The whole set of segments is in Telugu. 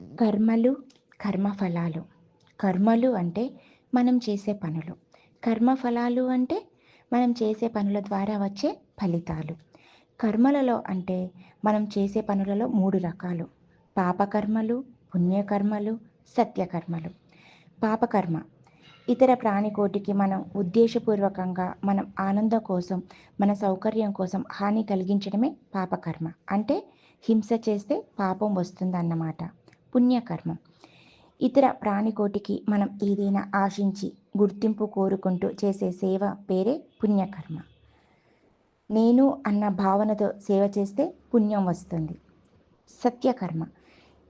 కర్మలు కర్మఫలాలు. కర్మలు అంటే మనం చేసే పనులు. కర్మఫలాలు అంటే మనం చేసే పనుల ద్వారా వచ్చే ఫలితాలు. కర్మలలో అంటే మనం చేసే పనులలో మూడు రకాలు. పాపకర్మలు పుణ్యకర్మలు సత్యకర్మలు. పాపకర్మ. ఇతర ప్రాణికోటికి మనం ఉద్దేశపూర్వకంగా మనం ఆనందం కోసం మన సౌకర్యం కోసం హాని కలిగించడమే పాపకర్మ. అంటే హింస చేస్తే పాపం వస్తుందన్నమాట. పుణ్యకర్మ. ఇతర ప్రాణికోటికి మనం ఏదైనా ఆశించి గుర్తింపు కోరుకుంటూ చేసే సేవ పేరే పుణ్యకర్మ. నేను అన్న భావనతో సేవ చేస్తే పుణ్యం వస్తుంది. సత్యకర్మ.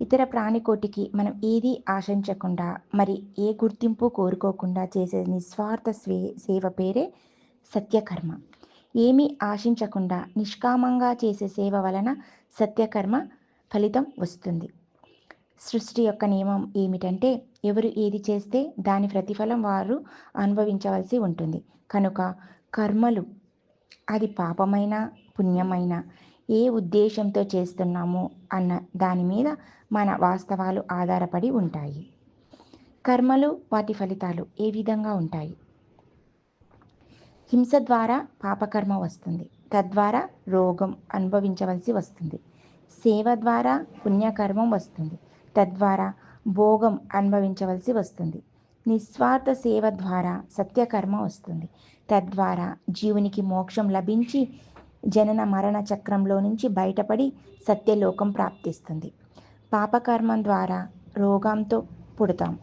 ఇతర ప్రాణికోటికి మనం ఏది ఆశించకుండా మరి ఏ గుర్తింపు కోరుకోకుండా చేసే నిస్వార్థ స్వే సేవ పేరే సత్యకర్మ. ఏమీ ఆశించకుండా నిష్కామంగా చేసే సేవ వలన సత్యకర్మ ఫలితం వస్తుంది. సృష్టి యొక్క నియమం ఏమిటంటే ఎవరు ఏది చేస్తే దాని ప్రతిఫలం వారు అనుభవించవలసి ఉంటుంది. కనుక కర్మలు అది పాపమైన పుణ్యమైన ఏ ఉద్దేశంతో చేస్తున్నామో అన్న దాని మీద మన వాస్తవాలు ఆధారపడి ఉంటాయి. కర్మలు వాటి ఫలితాలు ఏ విధంగా ఉంటాయి? హింస ద్వారా పాపకర్మ వస్తుంది. తద్వారా రోగం అనుభవించవలసి వస్తుంది. సేవ ద్వారా పుణ్యకర్మం వస్తుంది. తద్వారా భోగం అనుభవించవలసి వస్తుంది. నిస్వార్థ సేవ ద్వారా సత్యకర్మ వస్తుంది. తద్వారా జీవునికి మోక్షం లభించి జనన మరణ చక్రంలో నుంచి బయటపడి సత్యలోకం ప్రాప్తిస్తుంది. పాపకర్మం ద్వారా రోగంతో పుడతాం.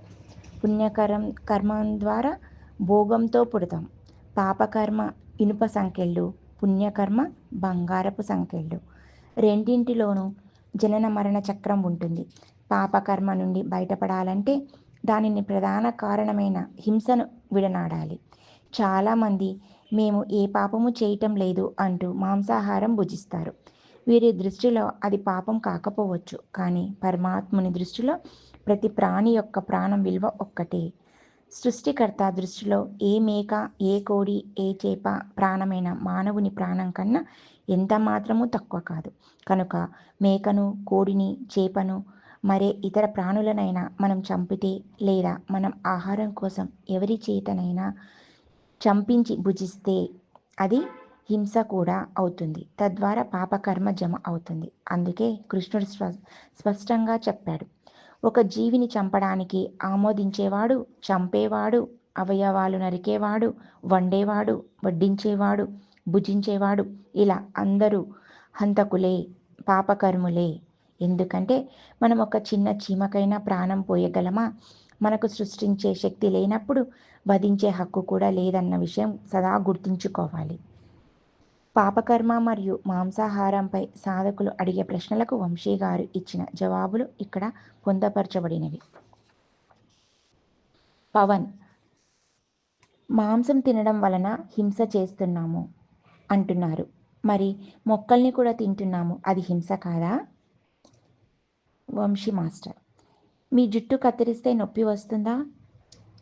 పుణ్యకరం కర్మం ద్వారా భోగంతో పుడతాం. పాపకర్మ ఇనుప సంఖ్యలు పుణ్యకర్మ బంగారపు సంఖ్యలు రెండింటిలోనూ జనన మరణ చక్రం ఉంటుంది. పాపకర్మ నుండి బయటపడాలంటే దానిని ప్రధాన కారణమైన హింసను విడనాడాలి. చాలామంది మేము ఏ పాపము చేయటం లేదు అంటూ మాంసాహారం భుజిస్తారు. వీరి దృష్టిలో అది పాపం కాకపోవచ్చు కానీ పరమాత్ముని దృష్టిలో ప్రతి ప్రాణి యొక్క ప్రాణం విలువ ఒక్కటే. సృష్టికర్త దృష్టిలో ఏ మేక ఏ కోడి ఏ చేప ప్రాణమైన మానవుని ప్రాణం కన్నా ఎంత మాత్రమూ తక్కువ కాదు. కనుక మేకను కోడిని చేపను మరే ఇతర ప్రాణులనైనా మనం చంపితే లేదా మనం ఆహారం కోసం ఎవరి చేతనైనా చంపించి భుజిస్తే అది హింస కూడా అవుతుంది. తద్వారా పాపకర్మ జమ అవుతుంది. అందుకే కృష్ణుడు స్ప స్పష్టంగా చెప్పాడు. ఒక జీవిని చంపడానికి ఆమోదించేవాడు చంపేవాడు అవయవాలు నరికేవాడు వండేవాడు వడ్డించేవాడు భుజించేవాడు ఇలా అందరూ హంతకులే పాపకర్ములే ఎందుకంటే మనం ఒక చిన్న చీమకైనా ప్రాణం పోయగలమా? మనకు సృష్టించే శక్తి లేనప్పుడు వధించే హక్కు కూడా లేదన్న విషయం సదా గుర్తుంచుకోవాలి. పాపకర్మ మరియు మాంసాహారంపై సాధకులు అడిగే ప్రశ్నలకు వంశీ గారు ఇచ్చిన జవాబులు ఇక్కడ పొందపరచబడినవి. పవన్ మాంసం తినడం వలన హింస చేస్తున్నాము అంటున్నారు. మరి మొక్కల్ని కూడా తింటున్నాము అది హింస కాదా? వంశీ మాస్టర్. మీ జుట్టు కత్తిరిస్తే నొప్పి వస్తుందా?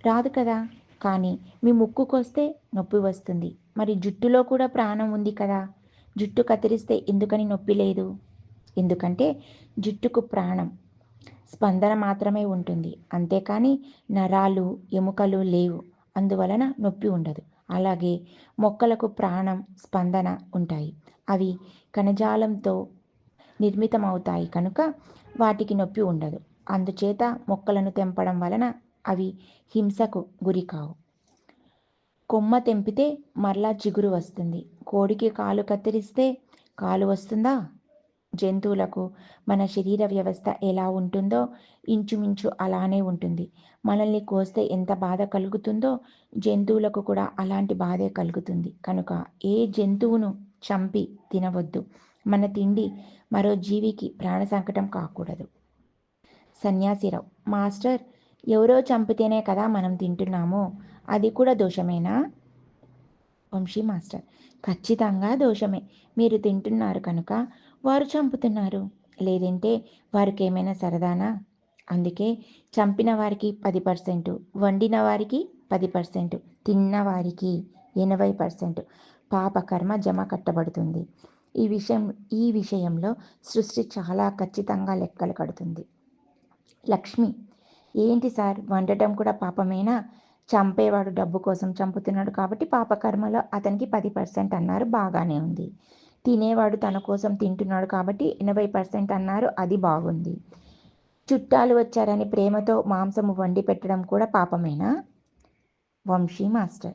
రాదు కదా. కానీ మీ ముక్కుకొస్తే నొప్పి వస్తుంది. మరి జుట్టులో కూడా ప్రాణం ఉంది కదా. జుట్టు కత్తిరిస్తే ఎందుకని నొప్పి లేదు? ఎందుకంటే జుట్టుకు ప్రాణం స్పందన మాత్రమే ఉంటుంది. అంతేకాని నరాలు ఎముకలు లేవు. అందువలన నొప్పి ఉండదు. అలాగే మొక్కలకు ప్రాణం స్పందన ఉంటాయి. అవి కణజాలంతో నిర్మితమవుతాయి కనుక వాటికి నొప్పి ఉండదు. అందుచేత మొక్కలను తెంపడం వలన అవి హింసకు గురి కావు. కొమ్మ తెంపితే మరలా చిగురు వస్తుంది. కోడికి కాలు కత్తిరిస్తే కాలు వస్తుందా? జంతువులకు మన శరీర వ్యవస్థ ఎలా ఉంటుందో ఇంచుమించు అలానే ఉంటుంది. మనల్ని కోస్తే ఎంత బాధ కలుగుతుందో జంతువులకు కూడా అలాంటి బాధే కలుగుతుంది. కనుక ఏ జంతువును చంపి తినవద్దు. మన తిండి మరో జీవికి ప్రాణ సంకటం కాకూడదు. సన్యాసిరావు మాస్టర్ ఎవరో చంపితేనే కదా మనం తింటున్నాము అది కూడా దోషమేనా? వంశీ మాస్టర్ ఖచ్చితంగా దోషమే. మీరు తింటున్నారు కనుక వారు చంపుతున్నారు. లేదంటే వారికి ఏమైనా సరదానా? అందుకే చంపిన వారికి పది పర్సెంట్ వండిన వారికి పది పర్సెంట్ తిన్న వారికి ఎనభై పర్సెంట్. పాపకర్మ జమ కట్టబడుతుంది. ఈ విషయం ఈ విషయంలో సృష్టి చాలా ఖచ్చితంగా లెక్కలు కడుతుంది. లక్ష్మి ఏంటి సార్? వండటం కూడా పాపమేనా? చంపేవాడు డబ్బు కోసం చంపుతున్నాడు కాబట్టి పాపకర్మలో అతనికి పది పర్సెంట్ అన్నారు బాగానే ఉంది. తినేవాడు తన కోసం తింటున్నాడు కాబట్టి ఎనభై పర్సెంట్ అన్నారు అది బాగుంది. చుట్టాలు వచ్చారని ప్రేమతో మాంసము వండి పెట్టడం కూడా పాపమేనా? వంశీ మాస్టర్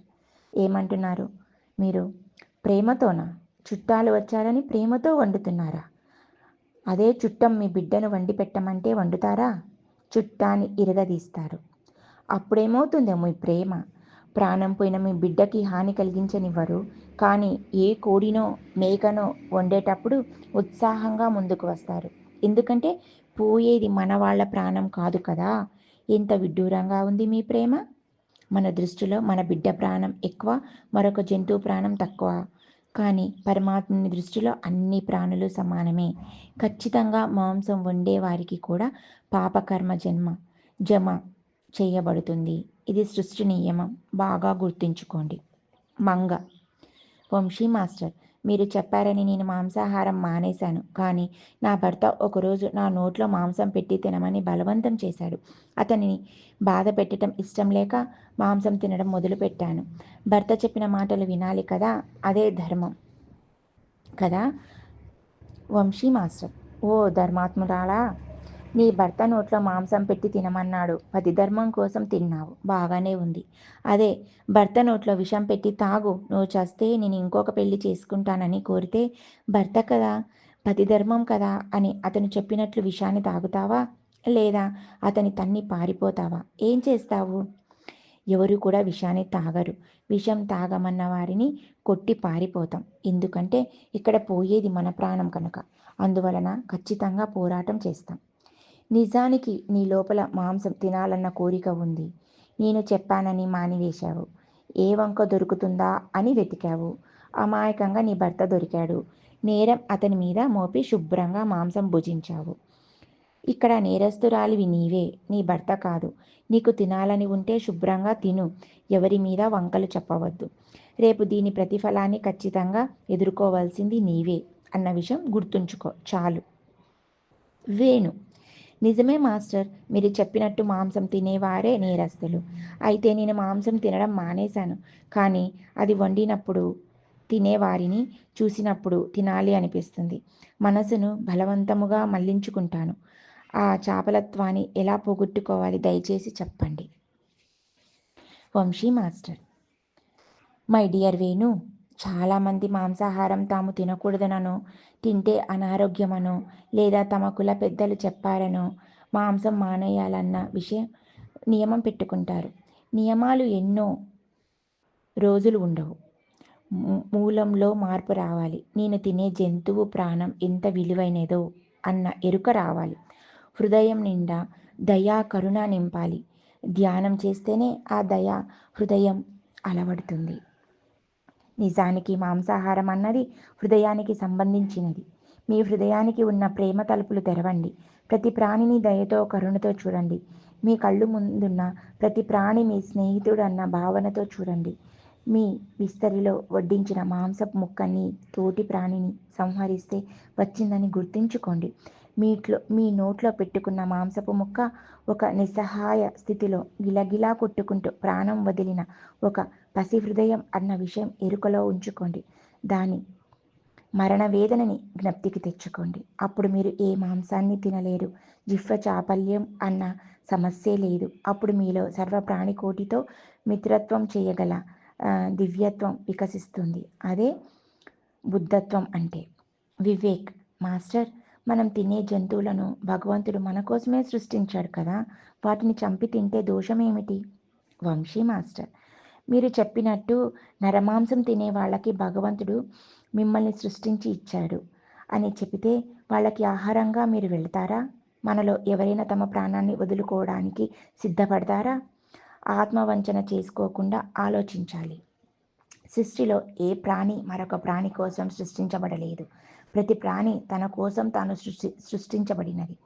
ఏమంటున్నారు? మీరు ప్రేమతోనా? చుట్టాలు వచ్చారని ప్రేమతో వండుతున్నారా? అదే చుట్టం మీ బిడ్డను వండి పెట్టమంటే వండుతారా? చుట్టాన్ని ఇరగదీస్తారు. అప్పుడేమవుతుందో మీ ప్రేమ? ప్రాణం పోయిన మీ బిడ్డకి హాని కలిగించనివ్వరు. కానీ ఏ కోడినో మేకనో వండేటప్పుడు ఉత్సాహంగా ముందుకు వస్తారు. ఎందుకంటే పోయేది మన వాళ్ళ ప్రాణం కాదు కదా? ఎంత విడ్డూరంగా ఉంది మీ ప్రేమ? మన దృష్టిలో మన బిడ్డ ప్రాణం ఎక్కువ మరొక జంతువు ప్రాణం తక్కువ. కానీ పరమాత్మని దృష్టిలో అన్ని ప్రాణులు సమానమే. ఖచ్చితంగా మాంసం వండే వారికి కూడా పాపకర్మ జన్మ జమ చేయబడుతుంది. ఇది సృష్టి నియమం. బాగా గుర్తుంచుకోండి. మంగ. వంశీ మాస్టర్. మీరు చెప్పారని నేను మాంసాహారం మానేశాను. కానీ నా భర్త ఒకరోజు నా నోట్లో మాంసం పెట్టి తినమని బలవంతం చేశాడు. అతనిని బాధ పెట్టడం ఇష్టం లేక మాంసం తినడం మొదలుపెట్టాను. భర్త చెప్పిన మాటలు వినాలి కదా? అదే ధర్మం. కదా? వంశీ మాస్టర్ ఓ ధర్మాత్మురాలా? నీ భర్త నోట్లో మాంసం పెట్టి తినమన్నాడు. పది ధర్మం కోసం తిన్నావు. బాగానే ఉంది. అదే భర్త నోట్లో విషం పెట్టి తాగు. నువ్వు చస్తే నేను ఇంకొక పెళ్ళి చేసుకుంటానని కోరితే భర్త కదా పతి ధర్మం కదా అని అతను చెప్పినట్లు విషాన్ని తాగుతావా? లేదా అతని తన్ని పారిపోతావా? ఏం చేస్తావు? ఎవరు కూడా విషాన్ని తాగరు. విషం తాగమన్న వారిని కొట్టి పారిపోతాం. ఎందుకంటే ఇక్కడ పోయేది మన ప్రాణం కనుక. అందువలన ఖచ్చితంగా పోరాటం చేస్తాం. నిజానికి నీ లోపల మాంసం తినాలన్న కోరిక ఉంది. నేను చెప్పానని మానివేశావు. ఏ వంక దొరుకుతుందా అని వెతికావు. అమాయకంగా నీ భర్త దొరికాడు. నేరం అతని మీద మోపి శుభ్రంగా మాంసం భుజించావు. ఇక్కడ నేరస్తురాలివి నీవే. నీ భర్త కాదు. నీకు తినాలని ఉంటే శుభ్రంగా తిను. ఎవరి మీద వంకలు చెప్పవద్దు. రేపు దీని ప్రతిఫలాన్ని ఖచ్చితంగా ఎదుర్కోవాల్సింది నీవే అన్న విషయం గుర్తుంచుకో. చాలు. వేణు నిజమే మాస్టర్. మీరు చెప్పినట్టు మాంసం తినేవారే నేరస్తులు. అయితే నేను మాంసం తినడం మానేశాను. కానీ అది వండినప్పుడు తినేవారిని చూసినప్పుడు తినాలి అనిపిస్తుంది. మనసును బలవంతముగా మళ్ళించుకుంటాను. ఆ చాపలత్వాన్ని ఎలా పోగొట్టుకోవాలి దయచేసి చెప్పండి. Vamshi master. My dear Venu చాలామంది మాంసాహారం తాము తినకూడదనను. తింటే అనారోగ్యమనో లేదా తమ కుల పెద్దలు చెప్పారనో మాంసం మానేయాలన్న విషయం నియమం పెట్టుకుంటారు. నియమాలు ఎన్నో రోజులు ఉండవు. మూలంలో మార్పు రావాలి. నేను తినే జంతువు ప్రాణం ఎంత విలువైనదో అన్న ఎరుక రావాలి. హృదయం నిండా దయా కరుణ నింపాలి. ధ్యానం చేస్తేనే ఆ దయ హృదయం అలవడుతుంది. నిజానికి మాంసాహారం అన్నది హృదయానికి సంబంధించినది. మీ హృదయానికి ఉన్న ప్రేమ తలుపులు తెరవండి. ప్రతి ప్రాణిని దయతో కరుణతో చూడండి. మీ కళ్ళు ముందున్న ప్రతి ప్రాణి మీ స్నేహితుడు అన్న భావనతో చూడండి. మీ విస్తరిలో వడ్డించిన మాంసపు ముక్కని తోటి ప్రాణిని సంహరిస్తే వచ్చిందని గుర్తుంచుకోండి. మీట్లో మీ నోట్లో పెట్టుకున్న మాంసపు ముక్క ఒక నిస్సహాయ స్థితిలో గిలగిలా కొట్టుకుంటూ ప్రాణం వదిలిన ఒక పసి హృదయం అన్న విషయం ఎరుకలో ఉంచుకోండి. దాని మరణ వేదనని జ్ఞప్తికి తెచ్చుకోండి. అప్పుడు మీరు ఏ మాంసాన్ని తినలేరు. జిఫ్వ చాపల్యం అన్న సమస్యే లేదు. అప్పుడు మీలో సర్వ ప్రాణికోటితో మిత్రత్వం చేయగల దివ్యత్వం వికసిస్తుంది. అదే బుద్ధత్వం అంటే. వివేక్ మాస్టర్ మనం తినే జంతువులను భగవంతుడు మన కోసమే సృష్టించాడు కదా. వాటిని చంపి తింటే దోషమేమిటి వంశీ మాస్టర్ మీరు చెప్పినట్టు నరమాంసం తినే వాళ్ళకి భగవంతుడు మిమ్మల్ని సృష్టించి ఇచ్చాడు అని చెబితే వాళ్ళకి ఆహారంగా మీరు వెళ్తారా? మనలో ఎవరైనా తమ ప్రాణాన్ని వదులుకోవడానికి సిద్ధపడతారా? ఆత్మవంచన చేసుకోకుండా ఆలోచించాలి. సృష్టిలో ఏ ప్రాణి మరొక ప్రాణి కోసం సృష్టించబడలేదు. ప్రతి ప్రాణి తన కోసం తాను సృష్టి సృష్టించబడినది.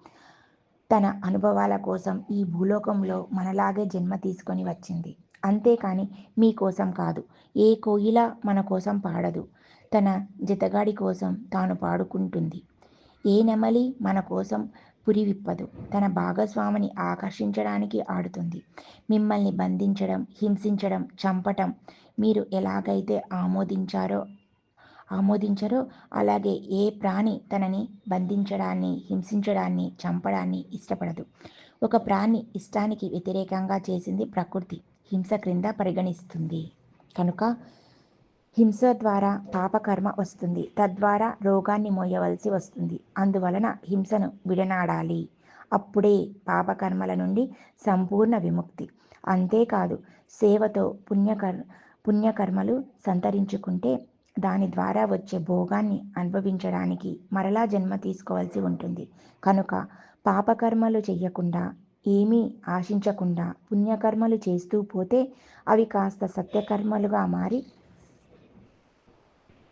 తన అనుభవాల కోసం ఈ భూలోకంలో మనలాగే జన్మ తీసుకొని వచ్చింది. అంతేకాని మీ కోసం కాదు. ఏ కోయిల మన కోసం పాడదు. తన జతగాడి కోసం తాను పాడుకుంటుంది. ఏ నెమలి మన కోసం పురివిప్పదు. తన భాగస్వామిని ఆకర్షించడానికి ఆడుతుంది. మిమ్మల్ని బంధించడం హింసించడం చంపటం మీరు ఎలాగైతే ఆమోదించారో ఆమోదించరో. అలాగే ఏ ప్రాణి తనని బంధించడాన్ని హింసించడాన్ని చంపడాన్ని ఇష్టపడదు. ఒక ప్రాణి ఇష్టానికి వ్యతిరేకంగా చేసింది ప్రకృతి. హింస క్రింద పరిగణిస్తుంది. కనుక హింస ద్వారా పాపకర్మ వస్తుంది. తద్వారా రోగాన్ని మోయవలసి వస్తుంది. అందువలన హింసను విడనాడాలి. అప్పుడే పాపకర్మల నుండి సంపూర్ణ విముక్తి. అంతేకాదు సేవతో పుణ్యకర్ పుణ్యకర్మలు సంతరించుకుంటే దాని ద్వారా వచ్చే భోగాన్ని అనుభవించడానికి మరలా జన్మ తీసుకోవాల్సి ఉంటుంది. కనుక పాపకర్మలు చెయ్యకుండా ఏమీ ఆశించకుండా పుణ్యకర్మలు చేస్తూ పోతే అవి కాస్త సత్యకర్మలుగా మారి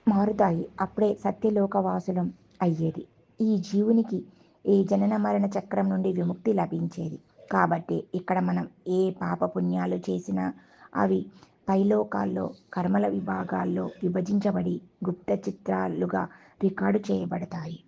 మారుతాయి. అప్పుడే సత్యలోకవాసులం అయ్యేది. ఈ జీవునికి ఏ జనన మరణ చక్రం నుండి విముక్తి లభించేది? కాబట్టి ఇక్కడ మనం ఏ పాప పుణ్యాలు చేసినా అవి పైలోకాల్లో కర్మల విభాగాల్లో విభజించబడి గుప్త చిత్రాలుగా రికార్డు చేయబడతాయి.